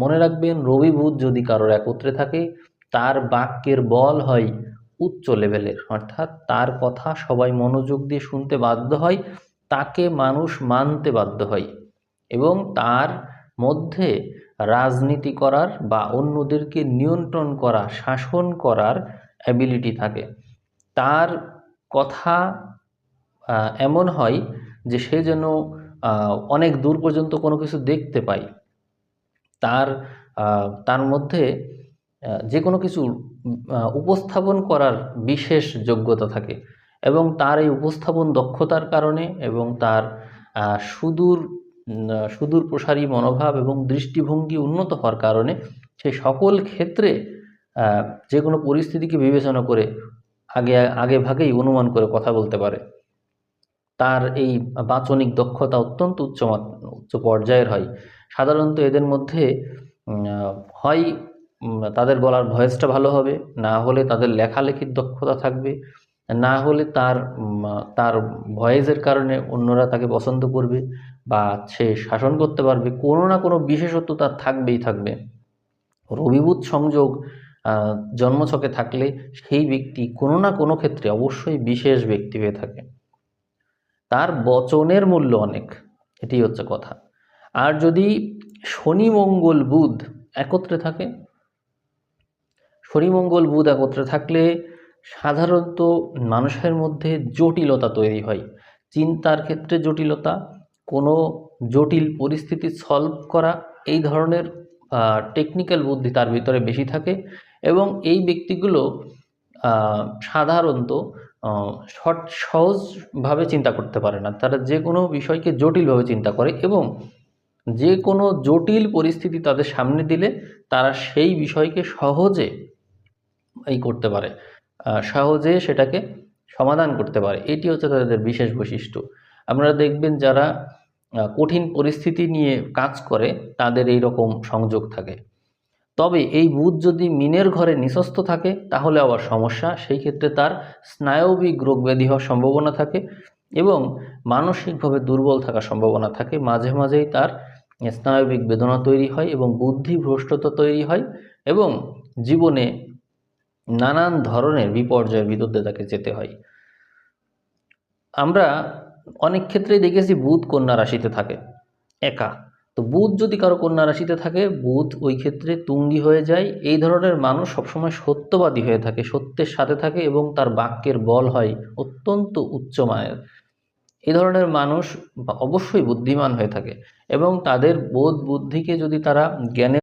মনে রাখবেন, রবি বুধ যদি কারোর একত্রে থাকে, তার বাক্যের বল হয় উচ্চ লেভেলের। অর্থাৎ তার কথা সবাই মনোযোগ দিয়ে শুনতে বাধ্য হয়, তাকে মানুষ মানতে বাধ্য হয় এবং তার মধ্যে রাজনীতি করার বা অন্যদেরকে নিয়ন্ত্রণ করা, শাসন করার অ্যাবিলিটি থাকে। তার কথা এমন হয় যে সে যেন অনেক দূর পর্যন্ত কোনো কিছু দেখতে পায়। তার তার মধ্যে যে কোনো কিছু উপস্থাপন করার বিশেষ যোগ্যতা থাকে এবং তার এই উপস্থাপন দক্ষতার কারণে এবং তার সুদূর সুদূর প্রসারী মনোভাব এবং দৃষ্টিভঙ্গি উন্নত হওয়ার কারণে সে সকল ক্ষেত্রে যে কোনো পরিস্থিতিকে বিবেচনা করে আগে আগে ভাগেই অনুমান করে কথা বলতে পারে। তার এই বাচনিক দক্ষতা অত্যন্ত উচ্চ উচ্চ পর্যায়ের হয়। সাধারণত এদের মধ্যে হয় তাদের গলার ভয়েসটা ভালো হবে, না হলে তাদের লেখালেখির দক্ষতা থাকবে, না হলে তার তার ভয়েসের কারণে অন্যরা তাকে পছন্দ করবে বা সে শাসন করতে পারবে, কোনো না কোনো বিশেষত্ব তার থাকবেই থাকবে। রবিবুধ সংযোগ জন্মছকে থাকলে সেই ব্যক্তি কোনো না কোনো ক্ষেত্রে অবশ্যই বিশেষ ব্যক্তি হয়ে থাকে। তার বচনের মূল্য অনেক, এটি হচ্ছে কথা। আর যদি শনি, মঙ্গল, বুধ একত্রে থাকে, শনি, মঙ্গল, বুধ একত্রে থাকলে সাধারণত মানুষের মধ্যে জটিলতা তৈরি হয়। চিন্তার ক্ষেত্রে জটিলতা, কোনো জটিল পরিস্থিতি সলভ করা, এই ধরনের টেকনিক্যাল বুদ্ধি তার ভিতরে বেশি থাকে এবং এই ব্যক্তিগুলো সাধারণত সহজভাবে চিন্তা করতে পারে না। তারা যে কোনো বিষয়কে জটিলভাবে চিন্তা করে এবং যে কোনো জটিল পরিস্থিতি তাদের সামনে দিলে তারা সেই বিষয়কে সহজে এই করতে পারে সহজে সেটাকে সমাধান করতে পারে। এটি হচ্ছে তাদের বিশেষ বৈশিষ্ট্য। আপনারা দেখবেন যারা কঠিন পরিস্থিতি নিয়ে কাজ করে, তাদের এই রকম সংযোগ থাকে। তবে এই বুধ যদি মিনের ঘরে নিঃস্বস্থ থাকে, তাহলে আবার সমস্যা। সেই ক্ষেত্রে তার স্নায়বিক রোগ ব্যাধি হওয়ার সম্ভাবনা থাকে এবং মানসিকভাবে দুর্বল থাকার সম্ভাবনা থাকে। মাঝে মাঝেই তার স্নায়বিক বেদনা তৈরি হয় এবং বুদ্ধি ভ্রষ্টতা তৈরি হয় এবং জীবনে নানান ধরনের বিপর্যয়ের দিয়ে তাকে যেতে হয়। আমরা অনেক ক্ষেত্রেই দেখেছি বুধ কন্যা রাশিতে থাকে, একা। তো বুধ যদি কারও কন্যা রাশিতে থাকে, বুধ ওই ক্ষেত্রে তুঙ্গি হয়ে যায়। এই ধরনের মানুষ সবসময় সত্যবাদী হয়ে থাকে, সত্যের সাথে থাকে এবং তার বাক্যের বল হয় অত্যন্ত উচ্চমানের এই ধরনের মানুষ অবশ্যই বুদ্ধিমান হয়ে থাকে এবং তাদের বোধ বুদ্ধিকে যদি তারা জ্ঞানের